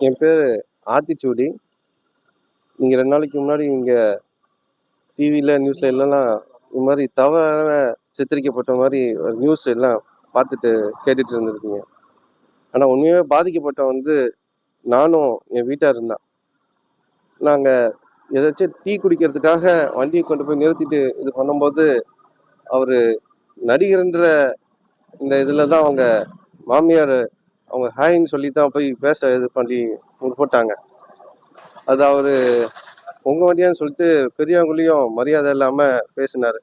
என் பேர் ஆத்திச்சூடி. நீங்கள் ரெண்டு நாளைக்கு முன்னாடி இங்கே டிவியில் நியூஸில் எல்லாம் இது மாதிரி தவறான சித்தரிக்கப்பட்ட மாதிரி நியூஸ் எல்லாம் பார்த்துட்டு கேட்டுட்டு இருந்திருக்கீங்க. ஆனால் உண்மையாகவே பாதிக்கப்பட்ட வந்து நானும் என் வீட்டார் இருந்தான் நாங்கள் ஏதாச்சும் டீ குடிக்கிறதுக்காக வண்டியை கொண்டு போய் நிறுத்திட்டு இது பண்ணும்போது அவர் நடிகர்ன்ற இந்த இதில் தான் அவங்க மாமியார் அவங்க ஹாய்ன்னு சொல்லி தான் போய் பேச இது பண்ணி போட்டாங்க அது அவர் உங்கள் வண்டியான்னு சொல்லிட்டு பெரியவங்களையும் மரியாதை இல்லாமல் பேசினார்.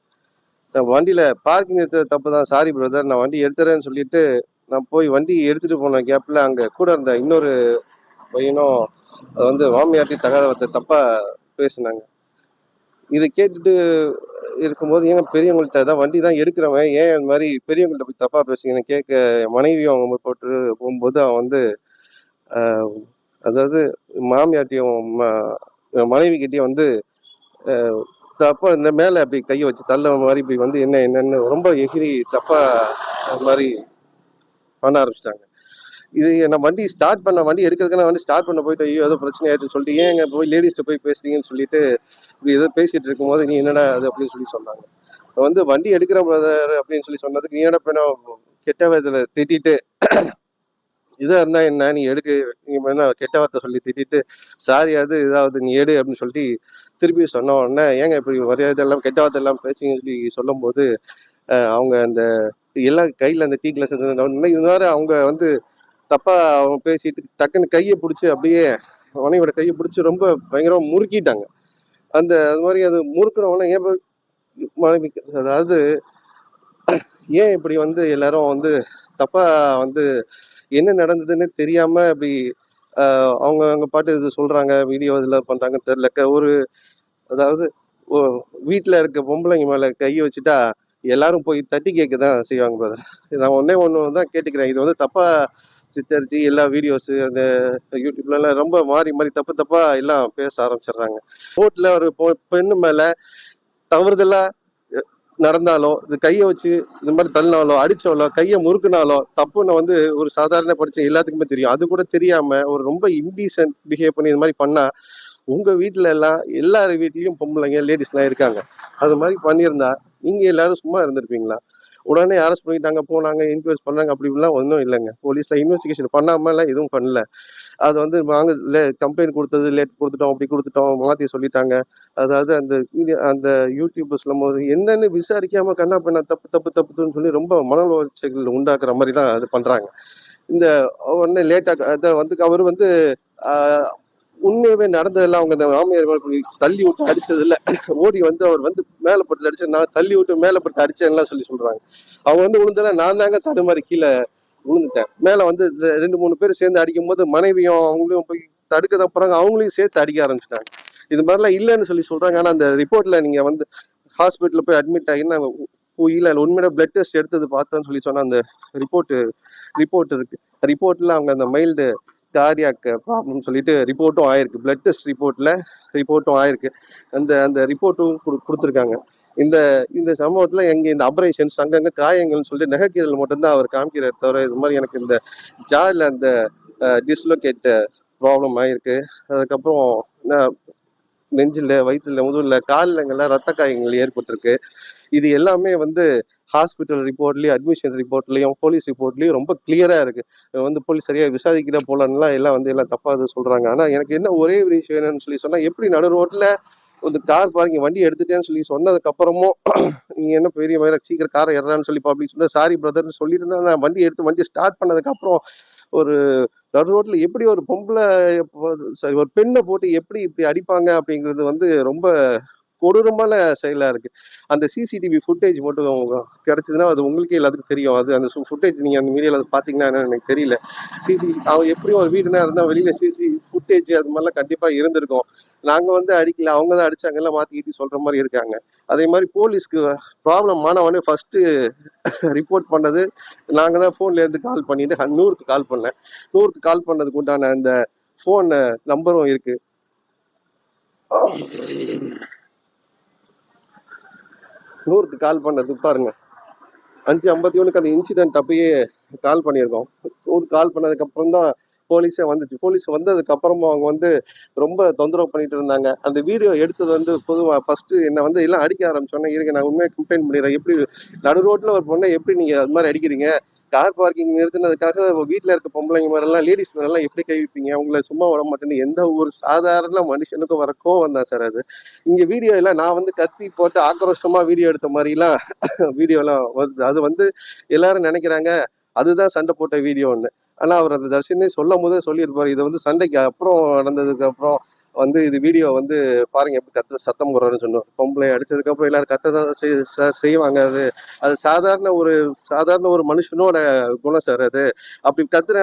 நான் வண்டியில் பார்க்கிங் எடுத்தது தப்பு தான் சாரி பிரதர் நான் வண்டி எடுத்துறேன்னு சொல்லிட்டு நான் போய் வண்டி எடுத்துகிட்டு போன கேப்பில் அங்கே கூட இருந்த இன்னொரு பையனும் அது வந்து வாமியாட்டி தகாத தப்பாக பேசினாங்க. இதை கேட்டுட்டு இருக்கும்போது ஏங்க பெரியவங்கள்ட்ட தான் வண்டி தான் எடுக்கிறவன் ஏன் இந்த மாதிரி பெரியவங்கள்ட்ட போய் தப்பாக பேசுங்கன்னு கேட்க மனைவி மனைவியும் அவங்க போட்டு போகும்போது அவன் வந்து அதாவது மாமியாட்டியும் ம- மனைவி கிட்டேயும் வந்து தப்பா இந்த மேலே அப்படி கையை வச்சு தள்ள மாதிரி இப்படி வந்து என்ன என்னன்னு ரொம்ப எகிரி தப்பா அது மாதிரி பண்ண ஆரம்பிச்சிட்டாங்க. இது நான் வண்டி ஸ்டார்ட் பண்ண வண்டி எடுக்கிறதுக்கு நான் வந்து ஸ்டார்ட் பண்ண போயிட்டு ஐயோ ஏதோ பிரச்சனை ஆயிடுச்சு சொல்லிட்டு ஏங்க போய் லேடிஸ்ட்ட போய் பேசுறீங்கன்னு சொல்லிட்டு இப்படி ஏதோ பேசிட்டு இருக்கும்போது நீ என்னடா அது அப்படின்னு சொல்லி சொன்னாங்க. வந்து வண்டி எடுக்கிற பிரதர் அப்படின்னு சொல்லி சொன்னதுக்கு நீ என்ன பண்ண கெட்ட விதத்துல திட்டிட்டு இதாக இருந்தா என்ன? நீ எடுக்கு நீ என்ன கெட்ட வார்த்தை சொல்லி திட்டிட்டு சாரி அது இதாவது நீ எடு அப்படின்னு சொல்லிட்டு திருப்பி சொன்ன உடனே ஏங்க இப்படி மரியாதை எல்லாம் கெட்ட வார்த்தை எல்லாம் பேசிங்கன்னு சொல்லி சொல்லும்போது அவங்க அந்த எல்லாம் கையில அந்த டீ கிளாஸ் இது மாதிரி அவங்க வந்து தப்பா அவங்க பேசிட்டு டக்குன்னு கையை பிடிச்சி அப்படியே மனைவியோட கையை பிடிச்சி ரொம்ப பயங்கரமா முறுக்கிட்டாங்க. அந்த அது மாதிரி அது முறுக்குறவன ஏன் மனைவி அதாவது ஏன் இப்படி வந்து எல்லாரும் வந்து தப்பா வந்து என்ன நடந்ததுன்னு தெரியாம இப்படி அவங்க அவங்க பாட்டு இது சொல்றாங்க வீடியோ இதில் பண்றாங்கன்னு தெரியல. ஒரு அதாவது வீட்டில் இருக்க பொம்பளைங்க மேலே கையை வச்சுட்டா எல்லாரும் போய் தட்டி கேட்க தான் செய்வாங்க பிரதர் நான் ஒன்னே ஒன்று தான் கேட்டுக்கிறேன். இது வந்து தப்பா சித்தரிச்சு எல்லா வீடியோஸு அந்த யூடியூப்லெல்லாம் ரொம்ப மாறி மாறி தப்பு தப்பா எல்லாம் பேச ஆரம்பிச்சிடுறாங்க. போட்டில் ஒரு பொ- பெண்ணு மேலே தவறுதலாக நடந்தாலோ இது கையை வச்சு இந்த மாதிரி தள்ளினாலோ அடித்தாலோ கையை முறுக்குனாலோ தப்புன்னு வந்து ஒரு சாதாரண படிச்ச எல்லாத்துக்குமே தெரியும். அது கூட தெரியாம ஒரு ரொம்ப இன்டீசன்ட் பிஹேவ் பண்ணி இந்த மாதிரி பண்ணா உங்க வீட்ல எல்லாம் எல்லார் வீட்லயும் பொம்பளைங்க லேடிஸ்லாம் இருக்காங்க. அது மாதிரி பண்ணியிருந்தா நீங்க எல்லாரும் சும்மா இருந்திருப்பீங்களா? உடனே அரெஸ்ட் பண்ணிட்டாங்க போனாங்க இன்கொயர்ஸ் பண்ணாங்க அப்படி இப்படிலாம் ஒன்றும் இல்லைங்க. போலீஸில் இன்வெஸ்டிகேஷன் பண்ணாமலாம் எதுவும் பண்ணல. அது வந்து வாங்க கம்ப்ளைண்ட் கொடுத்தது லேட் கொடுத்துட்டோம் அப்படி கொடுத்துட்டோம் மாற்றி சொல்லிட்டாங்க. அதாவது அந்த அந்த யூடியூபர்ஸ்ல போது என்னன்னு விசாரிக்காம கண்ணா பண்ண தப்பு தப்பு தப்புன்னு சொல்லி ரொம்ப மன உளைச்சல்கள் உண்டாக்குற மாதிரி தான் அது பண்றாங்க. இந்த உடனே லேட்டாக அதை வந்து அவர் வந்து உண்மையாவே நடந்ததெல்லாம் அவங்க அந்த மாமியார் தள்ளி விட்டு அடிச்சது இல்ல ஓடி வந்து அவர் வந்து மேல போட்டு அடிச்சு நான் தள்ளி விட்டு மேல போட்டு அடிச்சேன்லாம் சொல்லி சொல்றாங்க. அவங்க வந்து விழுந்தெல்லாம் நான் தாங்க தடுமாறி கீழே விழுந்துட்டேன் மேல வந்து ரெண்டு மூணு பேர் சேர்ந்து அடிக்கும் போது மனைவியும் அவங்களையும் போய் தடுக்கத போறாங்க. அவங்களையும் சேர்த்து அடிக்க ஆரம்பிச்சிட்டாங்க. இது மாதிரிலாம் இல்லைன்னு சொல்லி சொல்றாங்க. ஆனா அந்த ரிப்போர்ட்ல நீங்க வந்து ஹாஸ்பிட்டல் போய் அட்மிட் ஆகி இல்லை இல்ல உண்மையில பிளட் டெஸ்ட் எடுத்தது பார்த்தேன்னு சொல்லி சொன்னா அந்த ரிப்போர்ட் ரிப்போர்ட் இருக்கு. ரிப்போர்ட்ல அவங்க அந்த மைல்டு கார்டியாக் ப்ராப்ளம்னு சொல்லிட்டு ரிப்போர்ட்டும் ஆயிருக்கு. பிளட் டெஸ்ட் ரிப்போர்ட்டில் ரிப்போர்ட்டும் ஆயிருக்கு. அந்த அந்த ரிப்போர்ட்டும் கொடுத்துருக்காங்க. இந்த இந்த சம்பவத்தில் எங்கள் இந்த அப்ரேஷன்ஸ் அங்கங்கே காயங்கள்னு சொல்லிட்டு நெகக்கீரல் மட்டும்தான் அவர் காமிக்கிறார் தவிர இது மாதிரி எனக்கு இந்த ஜாலில் அந்த டிஸ்லோகேட் ப்ராப்ளம் ஆயிருக்கு. அதுக்கப்புறம் நான் நெஞ்சில் வயிற்றுல காலில் எல்லாம் ரத்த காயங்கள் ஏற்பட்டிருக்கு. இது எல்லாமே வந்து ஹாஸ்பிட்டல் ரிப்போர்ட்லயும் அட்மிஷன் ரிப்போர்ட்லயும் போலீஸ் ரிப்போர்ட்லயும் ரொம்ப கிளியரா இருக்குது வந்து போலீஸ் சரியா விசாரிக்கிற போலன்னா எல்லாம் வந்து எல்லாம் தப்பா இது சொல்றாங்க. ஆனா எனக்கு என்ன ஒரே விஷயம் என்னன்னு சொல்லி சொன்னா எப்படி நடு ரோட்ல வந்து கார் பார்க்கிங் வண்டி எடுத்துட்டேன்னு சொல்லி சொன்னதுக்கு அப்புறமும் என்ன பெரிய மாதிரி சீக்கிரம் காரை ஏறான்னு சொல்லி பப்ளிக் சொன்ன சாரி பிரதர்னு சொல்லியிருந்தா நான் வண்டி எடுத்து வண்டி ஸ்டார்ட் பண்ணதுக்கு அப்புறம் ஒரு நடு ரோட்ல எப்படி ஒரு பொம்பளை சாரி ஒரு பெண்ணை போட்டு எப்படி இப்படி அடிப்பாங்க அப்படிங்கிறது வந்து ரொம்ப கொடூரமான செயலாக இருக்குது அந்த சிசிடிவி ஃபுட்டேஜ் மட்டும் கிடச்சிதுன்னா அது உங்களுக்கே எல்லாத்துக்கும் தெரியும். அது அந்த ஃபுட்டேஜ் நீங்கள் அந்த மீடியால பார்த்தீங்கன்னா என்னன்னு எனக்கு தெரியல. சிசி அவன் எப்படியும் ஒரு வீடுனா இருந்தால் வெளியில் சிசி ஃபுட்டேஜ் அது மாதிரிலாம் கண்டிப்பாக இருந்திருக்கும். நாங்கள் வந்து அடிக்கல. அவங்க தான் அடிச்சாங்க. எல்லாம் மாற்றி கீத்தி சொல்கிற மாதிரி இருக்காங்க. அதே மாதிரி போலீஸ்க்கு ப்ராப்ளம் ஆனவொடனே ஃபஸ்ட்டு ரிப்போர்ட் பண்ணது நாங்கள் தான் ஃபோன்லேருந்து கால் பண்ணிட்டு நூறுக்கு கால் பண்ணேன். நூறுக்கு கால் பண்ணதுக்கு உண்டான அந்த ஃபோன் நம்பரும் இருக்குது நூறுக்கு கால் பண்ணது பாருங்க. அஞ்சு ஐம்பத்தி ஒன்றுக்கு அந்த இன்சிடென்ட் அப்பயே கால் பண்ணியிருக்கோம். நூறு கால் பண்ணதுக்கப்புறம் தான் போலீஸே வந்துச்சு. போலீஸ் வந்ததுக்கு அப்புறமா அவங்க வந்து ரொம்ப தொந்தரவு பண்ணிட்டு இருந்தாங்க. அந்த வீடியோ எடுத்தது வந்து பொதுவாக ஃபர்ஸ்ட் என்னை வந்து எல்லாம் அடிக்க ஆரம்பிச்சோன்னே இருங்க நான் உண்மையாக கம்ப்ளைண்ட் பண்ணிடுறேன். எப்படி நடு ரோட்டில் ஒரு பொண்ணை எப்படி நீங்கள் அது மாதிரி அடிக்கிறீங்க? கார் பார்க்கிங் நிறுத்தினதுக்காக வீட்டில் இருக்க பொம்பளைங்க மாதிரிலாம் லேடிஸ் மாதிரிலாம் எப்படி கைவிப்பீங்க அவங்கள சும்மா விட மாட்டேன்னு எந்த ஒரு சாதாரண மனுஷனுக்கும் வர கோவம் தான் சார் அது. இங்கே வீடியோ எல்லாம் நான் வந்து கத்தி போட்டு ஆக்ரோஷமாக வீடியோ எடுத்த மாதிரிலாம் வீடியோலாம் வருது. அது வந்து எல்லாரும் நினைக்கிறாங்க அதுதான் சண்டை போட்ட வீடியோன்னு ஆனால் அவர் அந்த தர்ஷனே சொல்லும் போதே சொல்லியிருப்பாரு. இது வந்து சண்டைக்கு அப்புறம் நடந்ததுக்கு அப்புறம் வந்து இது வீடியோ வந்து பாருங்க எப்படி கத்த சத்தம் போடுறாருன்னு சொன்னோம். பொம்பளை அடிச்சதுக்கப்புறம் எல்லாரும் கத்த தான் செய்- செய்வாங்க அது. அது சாதாரண ஒரு சாதாரண ஒரு மனுஷனோட குணம் சார் அது. அப்படி கத்துற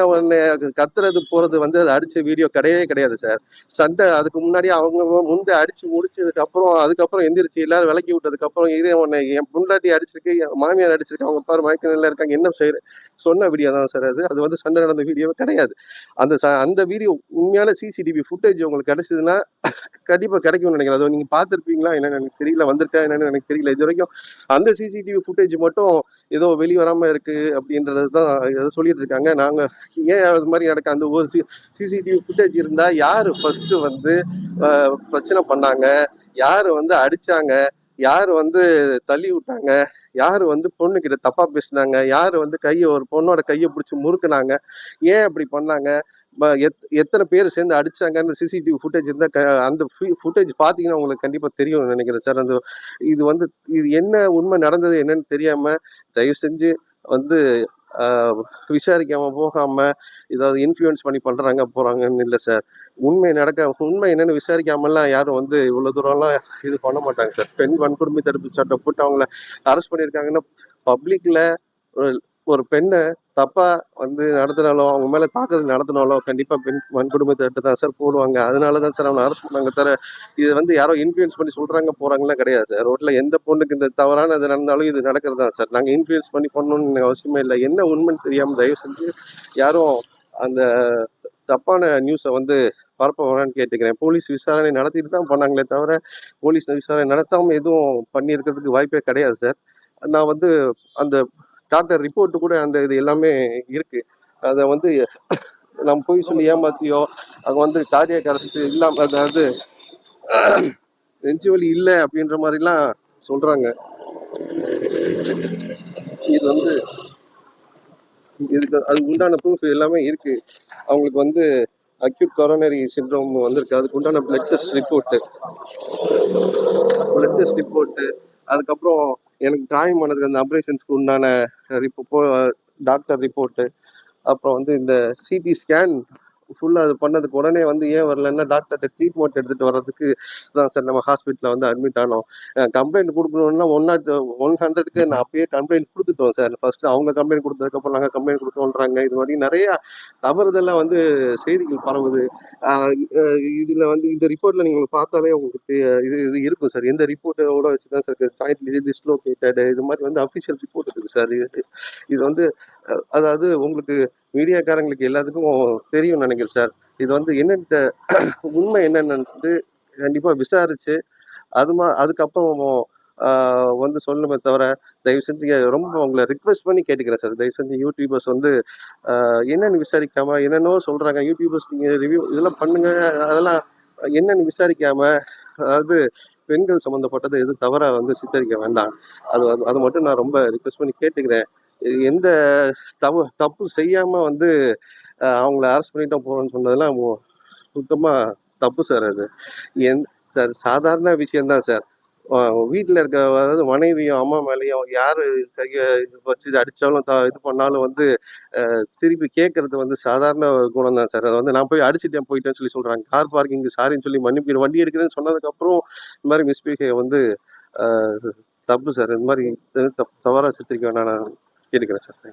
கத்துறது போறது வந்து அது அடிச்ச வீடியோ கிடையவே கிடையாது சார். சண்டை அதுக்கு முன்னாடி அவங்க முந்தை அடிச்சு முடிச்சதுக்கு அப்புறம் அதுக்கப்புறம் எந்திரிச்சு எல்லாரும் விலக்கி விட்டதுக்கு அப்புறம் இது உன்னை என் பொண்டாட்டி அடிச்சிருக்கு என் மாமியார் அடிச்சிருக்கு அவங்க பாரு மயக்க இருக்காங்க என்ன செய்யற சொன்ன வீடியோ தான் சார் அது. அது வந்து சண்டை நடந்த வீடியோ கிடையாது. அந்த அந்த வீடியோ உண்மையான சிசிடிவி ஃபுட்டேஜ் உங்களுக்கு கிடைச்சதுன்னா கண்டிப்பா கிடைக்கும்னு நினைக்கிறேன். அது நீங்க பார்த்துருப்பீங்களா? என்னன்னு எனக்கு தெரியல. வந்திருக்கா என்னன்னு எனக்கு தெரியல. இது வரைக்கும் அந்த சிசிடிவி ஃபுட்டேஜ் மட்டும் ஏதோ வெளியே வராமல் இருக்கு அப்படின்றது தான் ஏதோ சொல்லிட்டு இருக்காங்க. நாங்க ஏன் அது மாதிரி நடக்க அந்த ஒரு சிசிடிவி ஃபுட்டேஜ் இருந்தா யாரு ஃபர்ஸ்ட் வந்து பிரச்சனை பண்ணாங்க? யாரு வந்து அடிச்சாங்க? யார் வந்து தள்ளி விட்டாங்க? யார் வந்து பொண்ணு கிட்ட பேசினாங்க? யார் வந்து கையை ஒரு பொண்ணோட கையை பிடிச்சி முறுக்குனாங்க? ஏன் அப்படி பண்ணாங்க? ம- எத்- எத்தனை பேர் சேர்ந்து அடிச்சாங்கன்னு சிசிடிவி ஃபுட்டேஜ் இருந்தால் க- அந்த ஃபுட்டேஜ் பார்த்தீங்கன்னா உங்களுக்கு கண்டிப்பாக தெரியும்னு நினைக்கிறேன் சார் அந்த இது வந்து இது என்ன உண்மை நடந்தது என்னன்னு தெரியாமல் தயவு செஞ்சு வந்து விசாரிக்காமல் போகாமல் ஏதாவது இன்ஃப்ளூயன்ஸ் பண்ணி பண்ணுறாங்க போகிறாங்கன்னு இல்லை சார் உண்மை நடக்க உண்மை என்னென்னு விசாரிக்காமலாம் யாரும் வந்து இவ்வளோ தூரம்லாம் இது பண்ண மாட்டாங்க சார் பெண் வன்கொடுமை தடுப்பு சட்டம் போட்டு அவங்கள அரெஸ்ட் பண்ணியிருக்காங்கன்னா பப்ளிக்கில் ஒரு ஒரு பெண்ணை தப்பா வந்து நடத்தினாலோ அவங்க மேல தாக்குதல் நடத்தினாலோ கண்டிப்பா பெண் வன்கொடுமை தட்டு தான் சார் போடுவாங்க. அதனால தான் சார் அவனை அரெஸ்ட் பண்ணாங்க தவிர இது வந்து யாரோ இன்ஃப்ளூயன்ஸ் பண்ணி சொல்றாங்க போறாங்கலாம் கிடையாது சார். ரோட்ல எந்த பொண்ணுக்கு இந்த தவறான இது நடந்தாலும் இது நடக்கிறது தான் சார். நாங்க இன்ஃப்ளூயன்ஸ் பண்ணி பண்ணணும்னு அவசியமே இல்லை. என்ன உண்மைன்னு தெரியாம தயவு செஞ்சு யாரும் அந்த தப்பான நியூஸை வந்து பரப்ப வேணாம்னு கேட்டுக்கிறேன். போலீஸ் விசாரணை நடத்திட்டு தான் பண்ணாங்களே தவிர போலீஸ் விசாரணை நடத்தாம எதுவும் பண்ணியிருக்கிறதுக்கு வாய்ப்பே கிடையாது சார். நான் வந்து அந்த டாக்டர் ரிப்போர்ட் கூட அந்த இது எல்லாமே இருக்கு. அதை வந்து நம்ம போய் சொல்லி ஏமாத்தியோ அங்க வந்து கார்டியாக் அரெஸ்ட் இல்லாம அதாவது நெஞ்சு வலி இல்லை அப்படின்ற மாதிரிலாம் சொல்றாங்க. இது வந்து இதுக்கு அதுக்கு உண்டான ப்ரூஃப் எல்லாமே இருக்கு. அவங்களுக்கு வந்து அக்யூட் கொரோனரி சிண்ட்ரோம் வந்திருக்கு. அதுக்கு உண்டான blood test report blood test report அதுக்கப்புறம் எனக்கு காயம் பண்ணதுக்கு அந்த ஆப்ரேஷன்ஸ்க்கு உண்டான ரிப்போ டாக்டர் ரிப்போர்ட்டு அப்புறம் வந்து இந்த சிடி ஸ்கேன் ஃபுல்லாக அது பண்ணதுக்கு உடனே வந்து ஏன் வரலன்னா டாக்டர்கிட்ட ட்ரீட்மெண்ட் எடுத்துகிட்டு வர்றதுக்கு தான் சார் நம்ம ஹாஸ்பிட்டலில் வந்து அட்மிட் ஆனோம். கம்ப்ளைண்ட் கொடுக்கணும்னா ஒன் நாட் ஒன் ஹண்ட்ரடுக்கு நான் அப்பயே கம்ப்ளைண்ட் கொடுத்துட்டோம் சார். ஃபர்ஸ்ட் அவங்க கம்ப்ளைண்ட் கொடுத்ததுக்கப்புறம் நாங்கள் கம்ப்ளைண்ட் கொடுத்தோன்றாங்க இது மாதிரி நிறைய தவறுதெல்லாம் வந்து செய்திகள் பரவுது. இதில் வந்து இந்த ரிப்போர்ட்டில் நீங்கள் பார்த்தாலே உங்களுக்கு இது இது இருக்கும் சார். எந்த ரிப்போர்ட்டோட வச்சு தான் சார் ஜாயின்ட்லி டிஸ்லோகேட்டட் இது மாதிரி வந்து அஃபிஷியல் ரிப்போர்ட் இருக்குது சார். இது இது வந்து அதாவது உங்களுக்கு மீடியாக்காரங்களுக்கு எல்லாத்துக்கும் தெரியும் நினைக்கிறேன் சார் இது வந்து என்னென்ன உண்மை என்னென்னு கண்டிப்பாக விசாரிச்சு அது மா அதுக்கப்புறம் வந்து சொல்லணுமே தவிர தயவு செஞ்சு ரொம்ப உங்களை ரிக்வெஸ்ட் பண்ணி கேட்டுக்கிறேன் சார் தயவு செஞ்சு யூடியூபர்ஸ் வந்து என்னென்னு விசாரிக்காம என்னென்னோ சொல்றாங்க. யூடியூபர்ஸ் நீங்க ரிவ்யூ இதெல்லாம் பண்ணுங்க. அதெல்லாம் என்னன்னு விசாரிக்காம அதாவது பெண்கள் சம்மந்தப்பட்டது எதுவும் தவறாக வந்து சித்தரிக்க வேண்டாம். அது அது- மட்டும் நான் ரொம்ப ரிக்வெஸ்ட் பண்ணி கேட்டுக்கிறேன். எந்த தப்பு தப்பு செய்யாம வந்து அவங்கள அரெஸ்ட் பண்ணிட்டோம் போறோம்னு சொன்னதெல்லாம் மு- சுத்தமா தப்பு சார் அது. என் சார் சாதாரண விஷயம்தான் சார் வீட்டில் இருக்க அதாவது மனைவியும் அம்மா மேலேயும் யார் கையை இது வச்சு இது த- இது பண்ணாலும் வந்து திருப்பி கேட்கறது வந்து சாதாரண குணம் தான் சார் அதை வந்து நான் போய் அடிச்சுட்டேன் போயிட்டேன்னு சொல்லி சொல்கிறாங்க கார் பார்க்கிங் சாரின்னு சொல்லி மன்னிப்பு வண்டி எடுக்கிறேன்னு சொன்னதுக்கப்புறம் இந்த மாதிரி மிஸ்பிஹேவ் வந்து தப்பு சார் இந்த மாதிரி தவறாக சித்திரிக்க வேணாம். நான் கேட்டுக்கிறேன் சார்